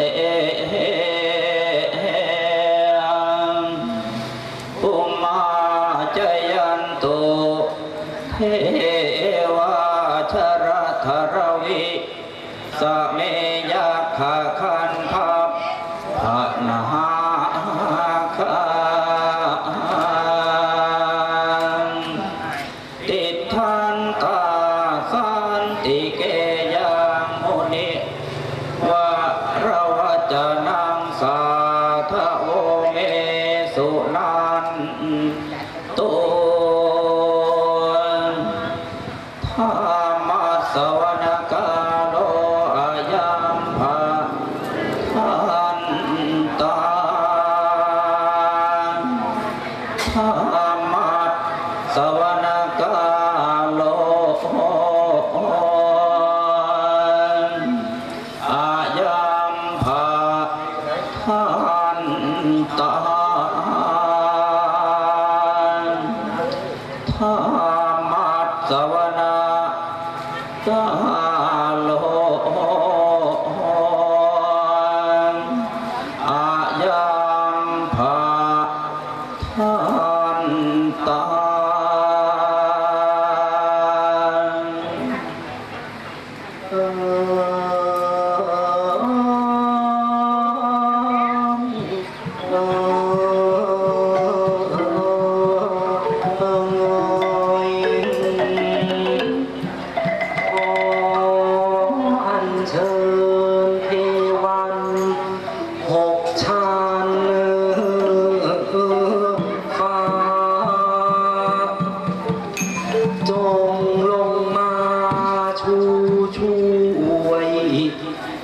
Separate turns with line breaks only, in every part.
eh, eh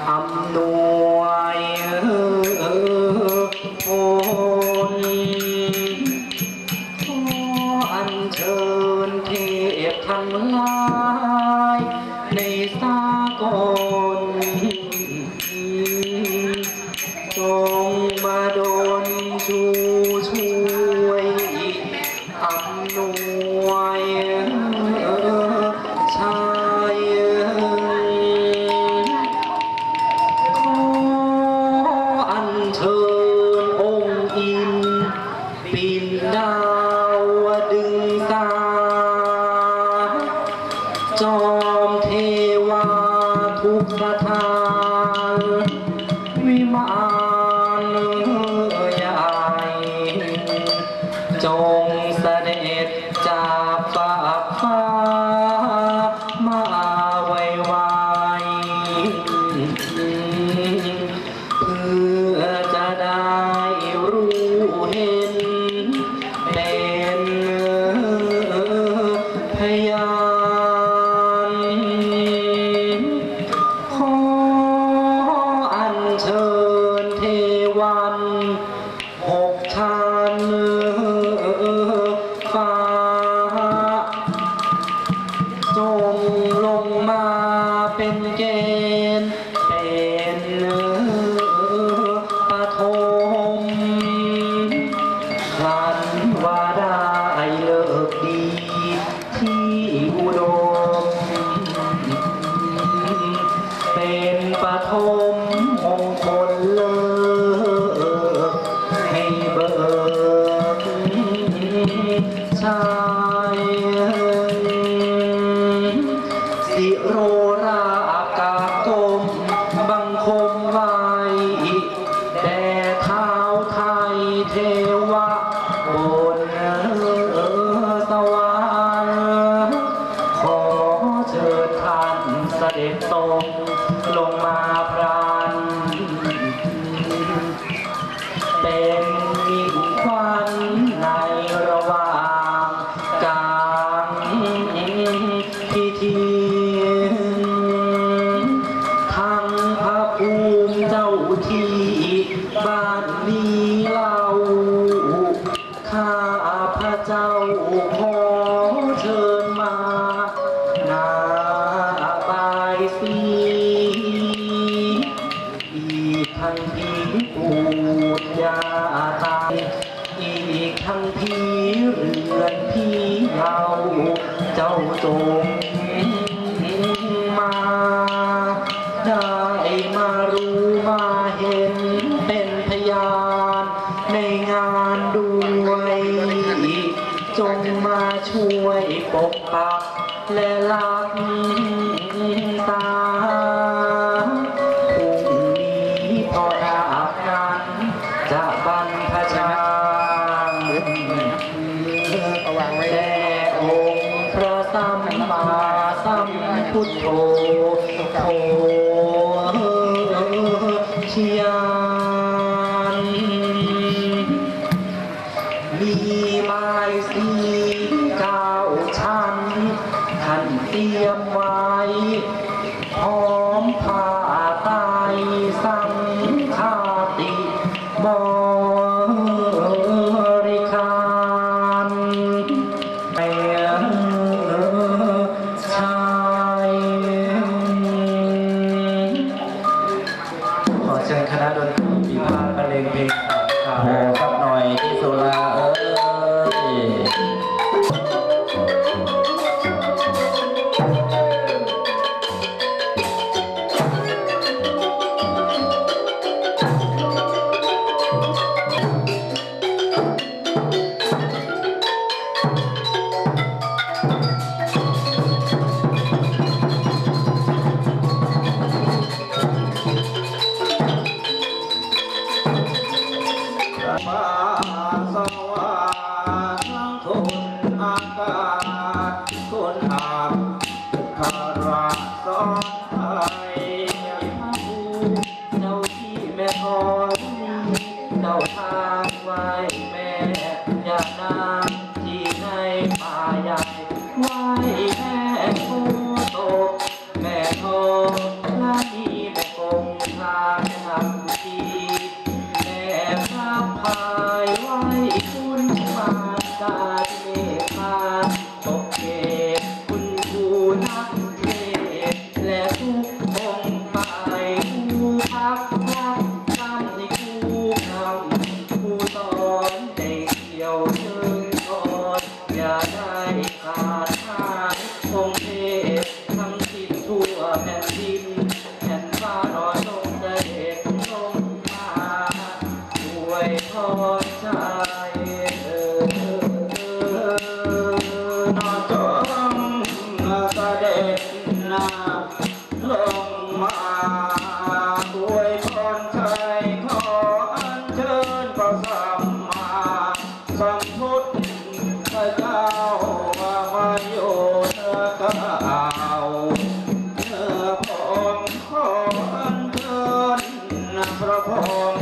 อำ
นวย Thank you. บ้านนี้เราข้าพระเจ้าขอเชิญมานาบายสีอีทั้งผีปูดยาตายอีทั้งผีเรือนผีเราเจ้าจงมา ได้มารู้มา Leila.
คณะดนตรีปีพาบรรเลงเพลง
คา
มคร Prabhu.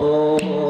Oh.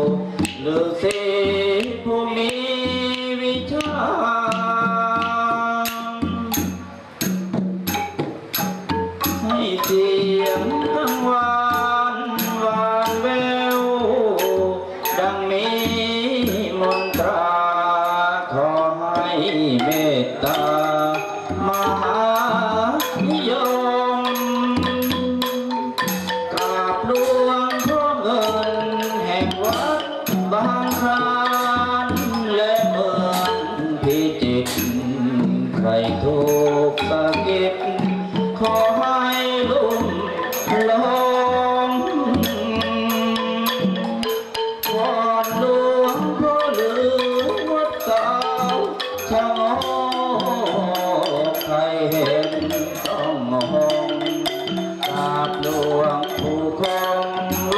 ครอง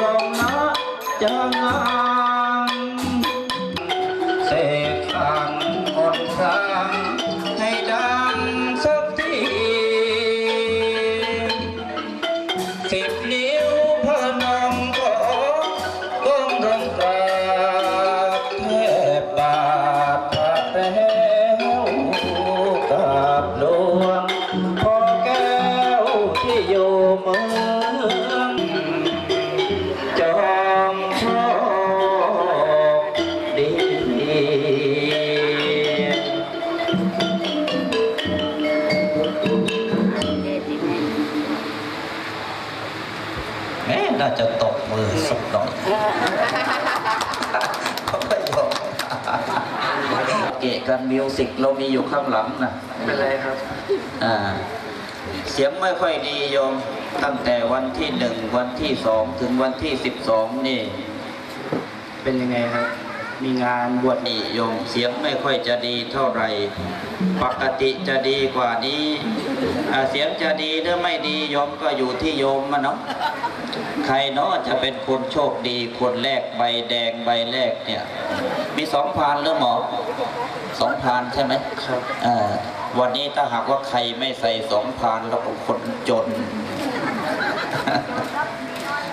ลอ
งนะ
จะ
งา การมิวสิกเรามีอยู่ข้างหลังนะ
ไม่เป็นไรครับ
เสียงไม่ค่อยดีโยม
ตั้งแต่วันที่หนึ่งวันที่สองถึงวันที่สิบสองนี่
เป็นยังไงครับ มีงานบวช
นี่โยมเสียงไม่ค่อยจะดีเท่าไหร่ ปกติจะดีกว่านี้เสียงจะดีหรือไม่ดีโยมก็อยู่ที่โยมมะเนาะใครเนาะจะเป็นคนโชคดีคนแรกใบแดงใบแรกเนี่ย มีสองพันหรือหมอ สองพานใช่ไหม
ครับ
อ่าวันนี้ถ้าหากว่าใครไม่ใส่สองพานแล้วก็คนจน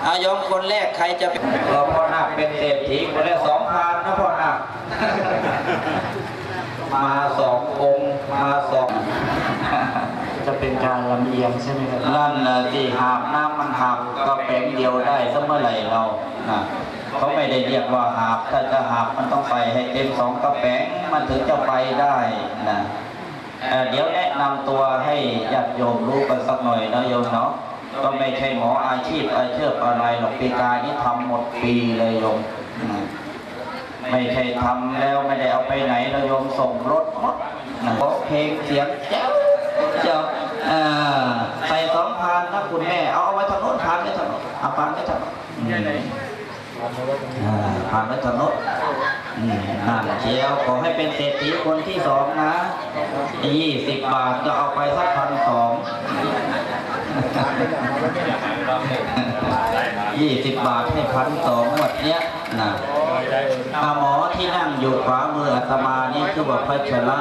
อายอมคนแรกใครจะเป็นเออพ่อนาคเป็นเศรษฐีคนแรกสองพานนะพ่อนาคมาสององค์มาสอง
จะเป็นการลำเอียงใช่ไหมครับ
นั่นน่ะที่หาบน้ำมันหาบก็แปลงเดียวได้ซะเมื่อไหร่เรานะ เขาไม่ได้เรียกว่าหาบถ้าจะหาบมันต้องไปให้เต็มสองกระแป้งมันถึงจะไปได้นะเอ่เดี๋ยวแนะนำตัวให้ญาติโยมรู้กันสักหน่อยนะโยมเนาะก็ไม่ใช่หมออาชีพอาเชือบอะไรหรอกปีกายนี้ทำหมดปีเลยโยมไม่ใช่ทำแล้วไม่ได้เอาไปไหนแล้วโยมส่งรถหมดนะเพราะเพลงเสียงเจ้าเจ้าอ่าใส่สองพันนะคุณแม่ เอาเอาไว้ถนนพันไว้ถนนเอาพันไว้ถนน อืมอ่านว้ถนนนั่นเชียวขอให้เป็นเศรษฐีคนที่สองนะยี่สิบบาทก็เอาไปสักพันสองยี่สิบบาทให้พันสองหมดเนี้ยนะอาหมอที่นั่งอยู่ขวามืออาตมานี่คือว่าพระชระ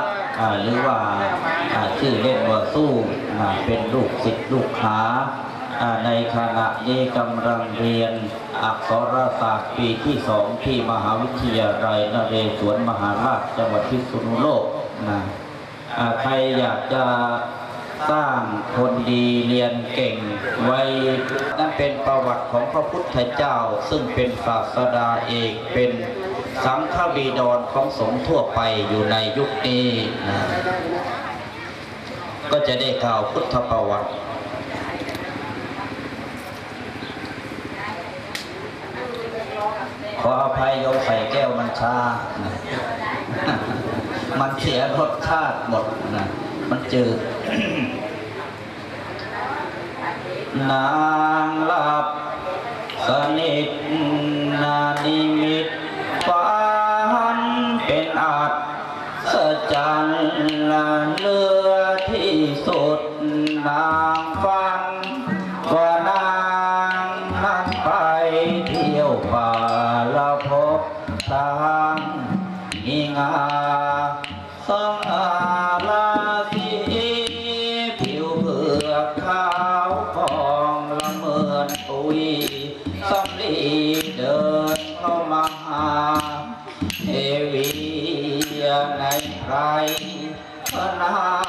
หรือว่าชื่อเล่นว่าสู้เป็นลูกศิษย์ลูกหาอ่าในขณะนี้กำลังเรียน อักษรศาสตร์ปีที่สองที่มหาวิทยาลัยนเรศวรมหาราชจังหวัดพิษณุโลกนะใครอยากจะสร้างคนดีเรียนเก่งไว้นั่นเป็นประวัติของพระพุทธเจ้า ซึ่งเป็นศาสดาเอกเป็นสังฆบีดรของสงฆ์ทั่วไปอยู่ในยุคนี้นะก็จะได้กล่าวพุทธประวัติ ขออภัยโยมใส่แก้วมันชานะมันเสียรสชาติหมดนะ มันจืดนางละ เมินปุยสมรีเดินเข้ามาหาเทวีในไพรพระนา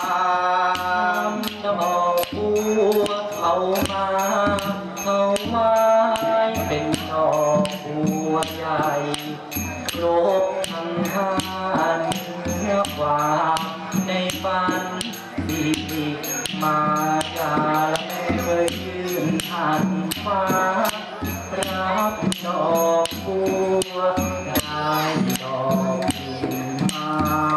ស្វាប្រាប់ដកពួរដៃដកពីមក